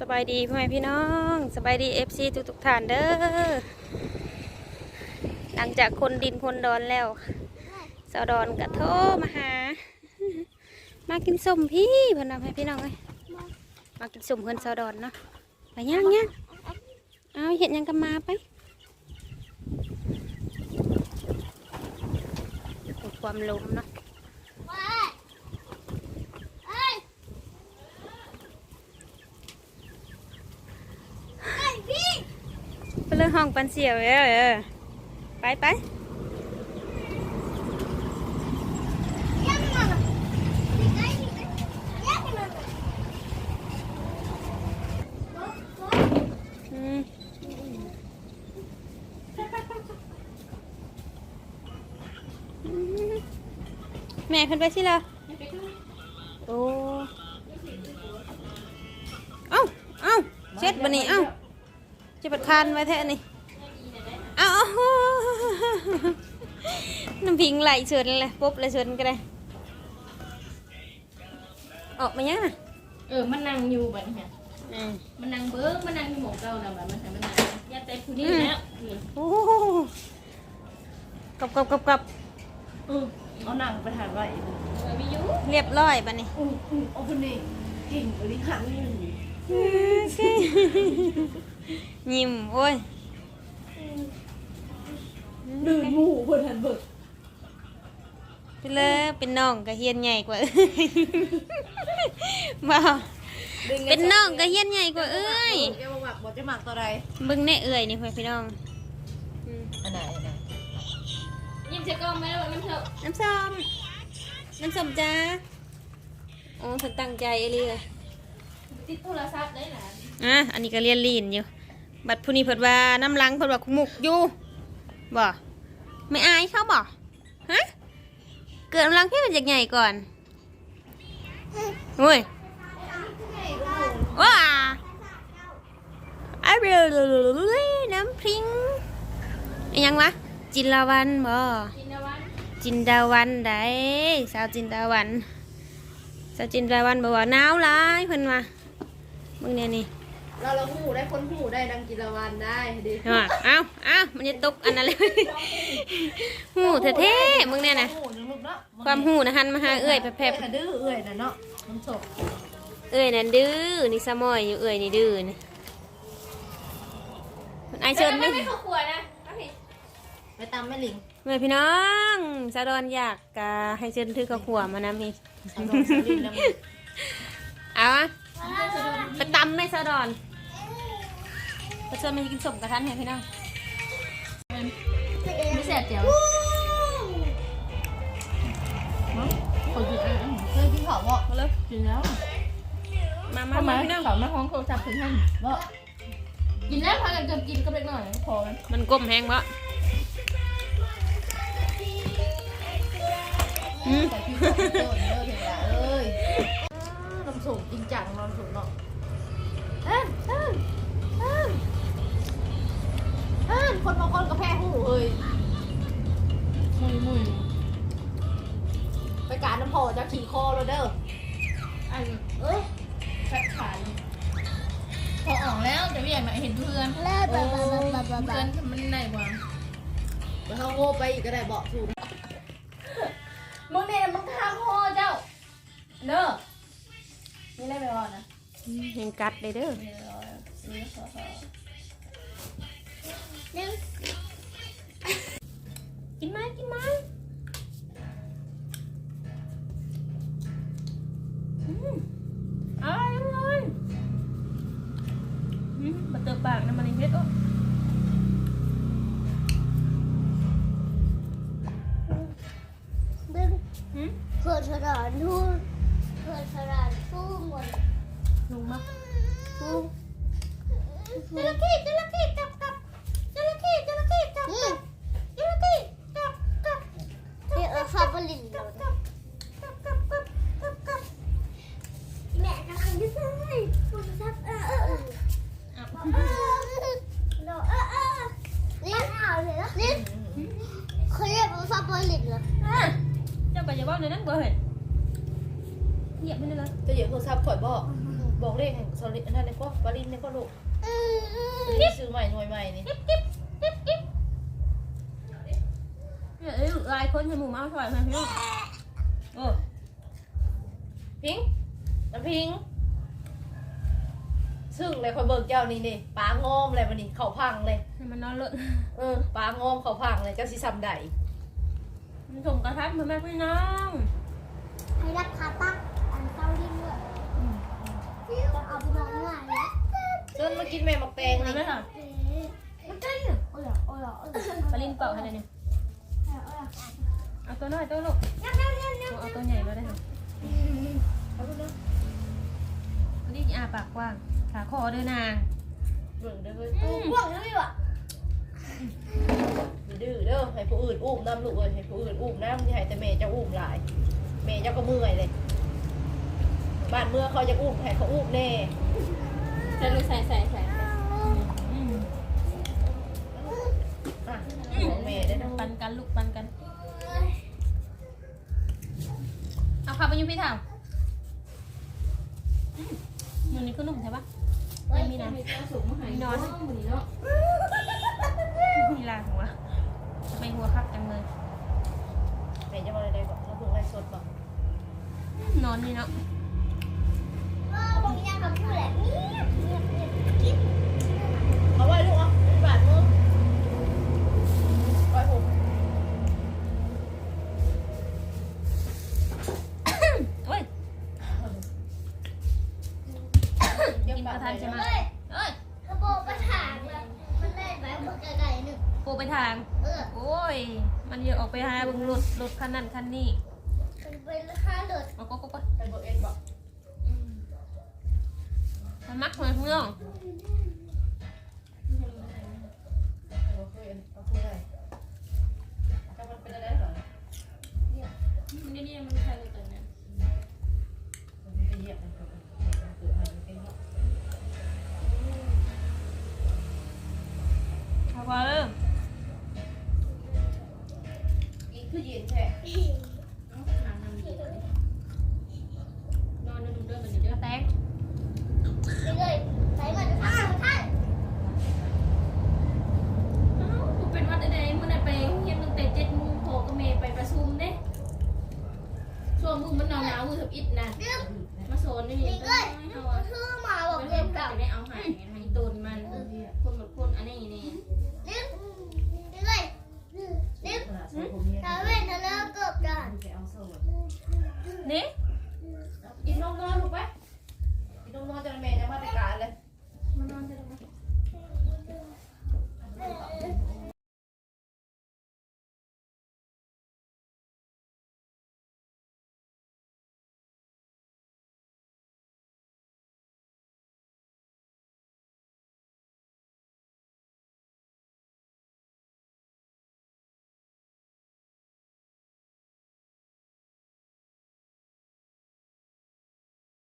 สบายดีพ่อแม่พี่น้องสบายดีเอฟซีทุกทุกท่านเด้อหลังจากคนดินคนดอนแล้วสาวดอนก็โทมาหา มากินสมพี่พ่อนเอาให้พี่น้องเลยมากินสมเพื่อนสาวดอนเนาะไปย่างย่างเอาเห็นยังกันมาไปความลมเนาะ ไปเรื่อง ห้องปันเสียวเออไปไปแม่ขึ้นไปสิละโอ้ เอ้า เอ้าเช็ดบันนี้เอ้า จะประทานไว้แท้นี่เอาน้ำพิงไหลเชิญเลยปุ๊บเลยเชิญก็ได้ออกมายังน่ะเออมันนั่งอยู่แบบนี้อืมมันนั่งเบิ้งมันนั่งอยู่หมองเก่าน่ะแบบมันใช่มันนั่งยัดแต่ผู้นี้แล้วนี่โอ้โหกลับกลับกลับกลับเออเอานั่งไปถ่ายไว้เออวิยุเรียบร้อยบัดนี้อู้อู้เอาคนนี้เก่งบริหารนี่ ยิ้มโอ้ยดื้อหมู่คนหันเบิกไปเลยเป็นน้องกระเฮียนใหญ่กว่าบ่เป็นน้องกระเฮียนใหญ่กว่าเอ้ยแกบอกว่าบอกจะหมักตัวใดเบิ่งแน่เอ้ยนี่พ่อพี่น้องอืมอันไหนอันไหนยิ้มเช็คกล้องไหมว่ามันเถอะน้ำส้มน้ำส้มจ้าโอ้เพิ่นตั้งใจเอหลีเลย ติดโทรศัพท์ได้หลานอะอันนี้ก็เรียนลีนอยู่ บัดผู้นี้เพิ่นว่าน้ำลังเพิ่นว่าคุมุกอยู่บ่ไม่อายเขาบ่ฮะเกิดน้ำลังพี่มันจากใหญ่ก่อนโอ้ยว้าไอะเรน้ำพริ้งยังวะจินลาวันบ่จินดาวันได้สาวจินดาวันสาวจินดาวันบอกว่าหนาวหลายเพิ่นว่า มึงเนี่ยนี่เราเราหูได้คนหูได้ดังกินละวันได้ดิเอาเอาเอามันจะตกอันนั้นเลยหูเท่ๆมึงเนี่ยนะหูนึงลูกเนาะความหูนะหันมาหาเอื้อยแผลบน่ะดื้อเอ้ยน่ะเนาะมันศพๆเอื้อยนั่นดื้อนี่สะมอยอยู่เอื้อยนี่ดื้อนี่มันไอายเชิญไหมไม่เข้าครัวนะไปตามแม่ลิงแม่พี่น้องสะดอนอยากกะให้เชิญถือข้าวขัวมานะมีเอา ไปตำไม่สะดอนไปชวนมันกินสมกระทันให้พี่น้องไม่แสบเจียวคนกินอะเคยกินข้าวบ่มาเลยกินแล้วมามาทำไมมาพี่น้องข้าวมาห้องโทรศัพท์ถึงท่านบ่กินแล้วพากันเกือบกินก็เล็กหน่อยพอมันมันก้มแห้งปะอืมแต่พี่ก็โดนเด้อเห็นละเอ้ยน้ำส่งจริงจังนอนสุดเนาะ คนบางคนก็แพ้หูเอ้ยมุยมุยไปการน้ำพอจะขี่คอแล้วเด้ออันเอ้ยขัดขาพอออกแล้วจะไม่อยากมาเห็นเพื่อนเลิศแบบแบบแบบแบบเพื่แบอนบมันไหนวะไปเข้าโง่ไปอีกก็ได้บอกถูกมึงเนี่ยมึงทางพ่อ นะยังกัดเลยเด้อนี่ได้ไปนี่ขอขอนึงกินไหมกินไหมอร่อยอร่อยอืมมาเติมปากน้ำมันเฮ็ดอะ เจ้าก็อย่าบอกในนั้นเบอร์เห็นเหยียบไปเลยจะเหยียบโทรศัพท์ข่อยบอกอืมบอกเลขแห่งสลิดนั่นเลยก็บาลินนี่ก็ลูกซื้อใหม่หน่วยใหม่นี่เอ้ยลายคนให้หมูเมาถอยมาพี่น้องโอ้พิงน้ำพิง ซึ่งเลยคอยเบิกเจ้านี่นี่ปลางอมเลยมันนี่เขาพังเลยให้มันนอนเลอะเออปลางอมเขาพังเลยเจ้าสิซ้ำใดมัน ส่งกระทับมาแม่พี่น้องให้รับขาตั้งอันเต้าดิ้นด้วยจะเอาไปนอนง่ายเลยจนมากินแม่มักแตงมานี่ไหมค่ะมันใช่เหรอโอ้ยโอ้ยโอ้ยปลาลินเป่าให้เลยเนี่ยโอ้ยเอาตัวน้อยตัวลูกยังยังยังยังเอาตัวใหญ่มาได้ค่ะเอาดูเด้อปลาลินอาปากกว้างขาคอเด้อนางเบิ่งเด้อเฮ้ย ผู้อื่นอุ้มน้ำลูกเอ้ยให้ผู้อื่นอุ้มน้ำอย่ให้แต่แม่เจ้าอุ้มหลายแม่เจ้าก็เมื่อยเลย บ้านเมื่อเขาจะอุ้มให้เขาอุ้มแน่ใส่ลูกใส่ใส่ใส่อะของแม่ได้นะปันกันลูกปันกันเอาขับไปอยูพี่ถามมันนี่ก็นุ่มใช่ปะไม่มีนะมาหายนอนมือนี้เนาะมีลาหัวทำไมหัวคักจังเลย แม่จะมาอะไรได้บอกเราเพิ่งไล่สดบอก น อนนี่เนาะเอาไว้ลูกเอาบาดมือไว้ผมเอ้ยกินประทานใช่ไหมเฮ้ยเอ้ยกระโปรงประถางมันได้ไหมเมื่อไก่ๆหนึ่งโปไปทางเออโอ้ย มันเยอะออกไปหาเบึงรถรถคันนั้นคันนี้ เป็นค่าเลือดเอาก็ก็ก็ไปบอกเอ็นบอกทำมักมาเมืองเอาเคยเอาเคยจะมันเป็นอะไรเหรอนี่นี่มันใช่เลย มือมันหนาวมือทับอิดนะมาโซนนี่นี่ก็ชื่อมาบอกเรียนกับไม่เอาหายให้ตูนมันคนหมดคนอันนี้นี่